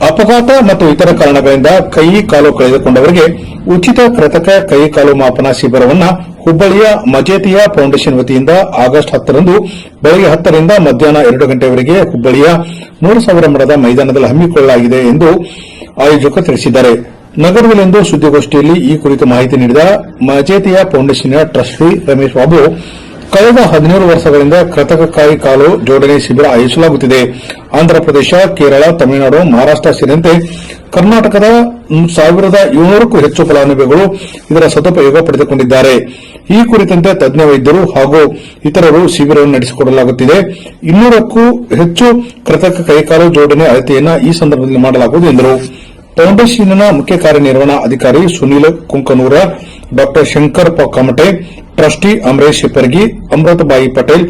ಅಪಘಾತ ಮತ್ತು ಇತರ ಕಾರಣಗಳಿಂದ ಕೈ ಕಾಲು ಕಳೆದುಕೊಂಡವರಿಗೆ ಉಚಿತ ಕೃತಕ ಕೈ ಕಾಲು ಮಾಪನ ಶಿಬಿರವನ್ನು ಹುಬ್ಬಳ್ಳಿಯ ಮಜೇತಿಯ ಫೌಂಡೇಶನ್ ವತಿಯಿಂದ ಆಗಸ್ಟ್ ಹತ್ತರಂದು ಬೆಳಗ್ಗೆ ಹತ್ತರಿಂದ ಮಧ್ಯಾಹ್ನ ಎರಡು ಗಂಟೆವರೆಗೆ ಹುಬ್ಬಳ್ಳಿಯ ಮೂರು ಸಾವಿರ ಮರದ ಮೈದಾನದಲ್ಲಿ ಹಮ್ಮಿಕೊಳ್ಳಲಾಗಿದೆ ಎಂದು ಆಯೋಜಕ ತಿಳಿಸಿದ್ದಾರೆ. ನಗರದಲ್ಲಿಂದು ಸುದ್ದಿಗೋಷ್ಠಿಯಲ್ಲಿ ಈ ಕುರಿತು ಮಾಹಿತಿ ನೀಡಿದ ಮಜೇತಿಯ ಫೌಂಡೇಶನ್ನ ಟ್ರಸ್ಟಿ ರಮೇಶ್ ಬಾಬು, ಕಳೆದ ಹದಿನೇಳು ವರ್ಷಗಳಿಂದ ಕೃತಕ ಕಾಯಿ ಕಾಲು ಜೋಡಣೆ ಶಿಬಿರ ಆಯೋಜಿಸಲಾಗುತ್ತಿದೆ. ಆಂಧ್ರಪ್ರದೇಶ, ಕೇರಳ, ತಮಿಳುನಾಡು, ಮಹಾರಾಷ್ಟ್ರ ಸೇರಿದಂತೆ ಕರ್ನಾಟಕದ ಸಾವಿರದ ಏಳ್ನೂರಕ್ಕೂ ಹೆಚ್ಚು ಫಲಾನುಭವಿಗಳು ಇದರ ಸದುಪಯೋಗ ಪಡೆದುಕೊಂಡಿದ್ದಾರೆ. ಈ ಕುರಿತಂತೆ ತಜ್ಞ ವೈದ್ಯರು ಹಾಗೂ ಇತರರು ಶಿಬಿರವನ್ನು ನಡೆಸಿಕೊಡಲಾಗುತ್ತಿದೆ. ಇನ್ನೂರಕ್ಕೂ ಹೆಚ್ಚು ಕೃತಕ ಕೈಕಾಲು ಜೋಡಣೆ ಅಳತೆಯನ್ನು ಈ ಸಂದರ್ಭದಲ್ಲಿ ಮಾಡಲಾಗುವುದು ಎಂದರು. ಫೌಂಡೇಶನ್ನ ಮುಖ್ಯ ಕಾರ್ಯನಿರ್ವಹಣಾ ಅಧಿಕಾರಿ ಸುನೀಲ್ ಕುಂಕನೂರ ಡಾ ಶಂಕರ್ ಕಮಟೆ ಟ್ರಸ್ಟಿ ಅಮರೇಶ್ ಶಿಪರ್ಗಿ ಅಮೃತಬಾಯಿ ಪಟೇಲ್,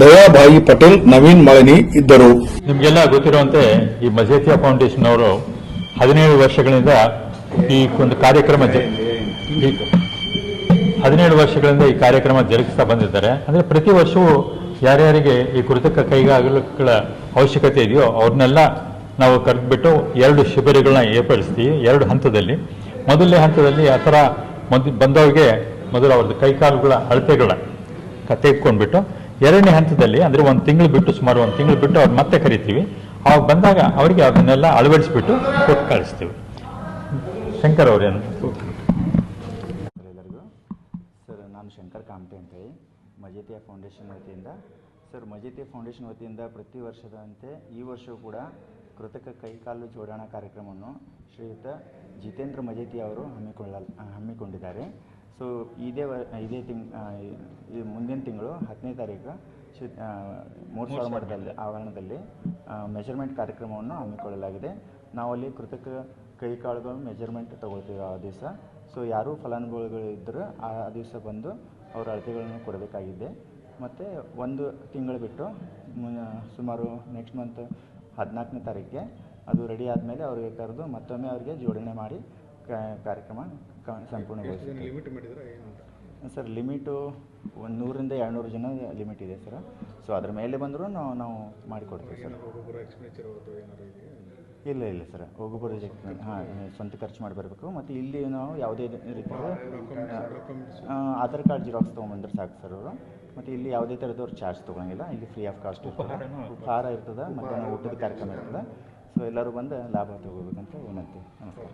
ದಯಾಬಾಯಿ ಪಟೇಲ್, ನವೀನ್ ಮಳನಿ ಇದ್ದರು. ನಿಮಗೆಲ್ಲ ಗೊತ್ತಿರುವಂತೆ ಈ ಮಜೇತಿಯಾ ಫೌಂಡೇಶನ್ ಅವರು ಹದಿನೇಳು ವರ್ಷಗಳಿಂದ ಈ ಒಂದು ಕಾರ್ಯಕ್ರಮ ಹದಿನೇಳು ವರ್ಷಗಳಿಂದ ಈ ಕಾರ್ಯಕ್ರಮ ಜರುಗಿಸ್ತಾ ಬಂದಿದ್ದಾರೆ. ಅಂದರೆ ಪ್ರತಿ ವರ್ಷವೂ ಯಾರ್ಯಾರಿಗೆ ಈ ಕೃತಕ ಕೈಗಾಗಲುಗಳ ಅವಶ್ಯಕತೆ ಇದೆಯೋ ಅವ್ರನ್ನೆಲ್ಲ ನಾವು ಕರೆದ್ಬಿಟ್ಟು ಎರಡು ಶಿಬಿರಗಳನ್ನ ಏರ್ಪಡಿಸ್ತೀವಿ, ಎರಡು ಹಂತದಲ್ಲಿ. ಮೊದಲನೇ ಹಂತದಲ್ಲಿ ಆ ಥರ ಮೊದಲು ಬಂದವ್ರಿಗೆ ಮೊದಲು ಅವ್ರದ್ದು ಕೈಕಾಲುಗಳ ಅಳತೆಗಳ ತೆಗೆದುಕೊಂಡ್ಬಿಟ್ಟು ಎರಡನೇ ಹಂತದಲ್ಲಿ ಅಂದರೆ ಒಂದು ತಿಂಗಳು ಬಿಟ್ಟು ಸುಮಾರು ಒಂದು ತಿಂಗಳು ಬಿಟ್ಟು ಅವ್ರು ಮತ್ತೆ ಕರಿತೀವಿ. ಅವಾಗ ಬಂದಾಗ ಅವರಿಗೆ ಅದನ್ನೆಲ್ಲ ಅಳವಡಿಸ್ಬಿಟ್ಟು ಕೊಟ್ಟು ಕಳಿಸ್ತೀವಿ. ಶಂಕರ್ ಅವರೇನು ಎಲ್ಲರಿಗೂ. ಸರ್, ನಾನು ಶಂಕರ್ ಕಾಮಟೆ ಅಂತೇಳಿ. ಮಜೇತಿಯ ಫೌಂಡೇಶನ್ ವತಿಯಿಂದ. ಸರ್, ಮಜೇತಿಯ ಫೌಂಡೇಶನ್ ವತಿಯಿಂದ ಪ್ರತಿ ವರ್ಷದಂತೆ ಈ ವರ್ಷವೂ ಕೂಡ ಕೃತಕ ಕೈಕಾಲು ಜೋಡಣಾ ಕಾರ್ಯಕ್ರಮವನ್ನು ಶ್ರೀಯುತ ಜಿತೇಂದ್ರ ಮಜೇತಿ ಅವರು ಹಮ್ಮಿಕೊಳ್ಳ ಹಮ್ಮಿಕೊಂಡಿದ್ದಾರೆ. ಸೊ ಇದೇ ವ, ಇದೇ ತಿಂಗ್ ಮುಂದಿನ ತಿಂಗಳು ಹತ್ತನೇ ತಾರೀಕು ಶಿ ಮೂರು ಸಾವಿರ ಮಠದಲ್ಲಿ ಆವರಣದಲ್ಲಿ ಮೆಜರ್ಮೆಂಟ್ ಕಾರ್ಯಕ್ರಮವನ್ನು ಹಮ್ಮಿಕೊಳ್ಳಲಾಗಿದೆ. ನಾವಲ್ಲಿ ಕೃತಕ ಕೈಕಾಳುಗಳು ಮೆಜರ್ಮೆಂಟ್ ತೊಗೊಳ್ತೀವಿ ಆ ದಿವಸ. ಸೊ ಯಾರೂ ಫಲಾನುಭವಿಗಳು ಇದ್ದರೂ ಆ ದಿವಸ ಬಂದು ಅವರ ಅಳತೆಗಳನ್ನು ಕೊಡಬೇಕಾಗಿದೆ. ಮತ್ತು ಒಂದು ತಿಂಗಳು ಬಿಟ್ಟು ಸುಮಾರು ನೆಕ್ಸ್ಟ್ ಮಂತ್ ಹದಿನಾಲ್ಕನೇ ತಾರೀಕಿಗೆ ಅದು ರೆಡಿ ಆದಮೇಲೆ ಅವರಿಗೆ ಕರೆದು ಮತ್ತೊಮ್ಮೆ ಅವರಿಗೆ ಜೋಡಣೆ ಮಾಡಿ ಕಾರ್ಯಕ್ರಮ ಸಂಪೂರ್ಣಗೊಳಿಸಿ ಸಂಪೂರ್ಣಗೊಳಿಸ್ತೀವಿ ಸರ್ ಲಿಮಿಟು ಒಂದು ನೂರಿಂದ ಎರಡುನೂರು ಜನ ಲಿಮಿಟ್ ಇದೆ ಸರ್. ಸೊ ಅದ್ರ ಮೇಲೆ ಬಂದರೂ ನಾವು ನಾವು ಮಾಡಿಕೊಡ್ತೀವಿ ಸರ್. ಇಲ್ಲ ಇಲ್ಲ ಸರ್. ಒಬ್ಬೊಬ್ಬರು ಹಾಂ ಸ್ವಂತ ಖರ್ಚು ಮಾಡಿ ಬರಬೇಕು ಮತ್ತು ಇಲ್ಲಿ ನಾವು ಯಾವುದೇ ರೀತಿಯ ಆಧಾರ್ ಕಾರ್ಡ್ ಜಿರಾಕ್ಸ್ ತೊಗೊಂಬಂದ್ರೆ ಸಾಕು ಸರ್ ಅವರು. ಮತ್ತು ಇಲ್ಲಿ ಯಾವುದೇ ಥರದವ್ರು ಚಾರ್ಜ್ ತೊಗೊಳಂಗಿಲ್ಲ. ಇಲ್ಲಿ ಫ್ರೀ ಆಫ್ ಕಾಸ್ಟ್ ಇರ್ತದೆ. ಉಪಹಾರ ಇರ್ತದೆ. ಮತ್ತು ಊಟದ ಕಾರ್ಯಕ್ರಮ ಇರ್ತದೆ. ಸೊ ಎಲ್ಲರೂ ಬಂದು ಲಾಭ ತಗೋಬೇಕಂತ ವಿನಂತಿ. ನಮಸ್ಕಾರ.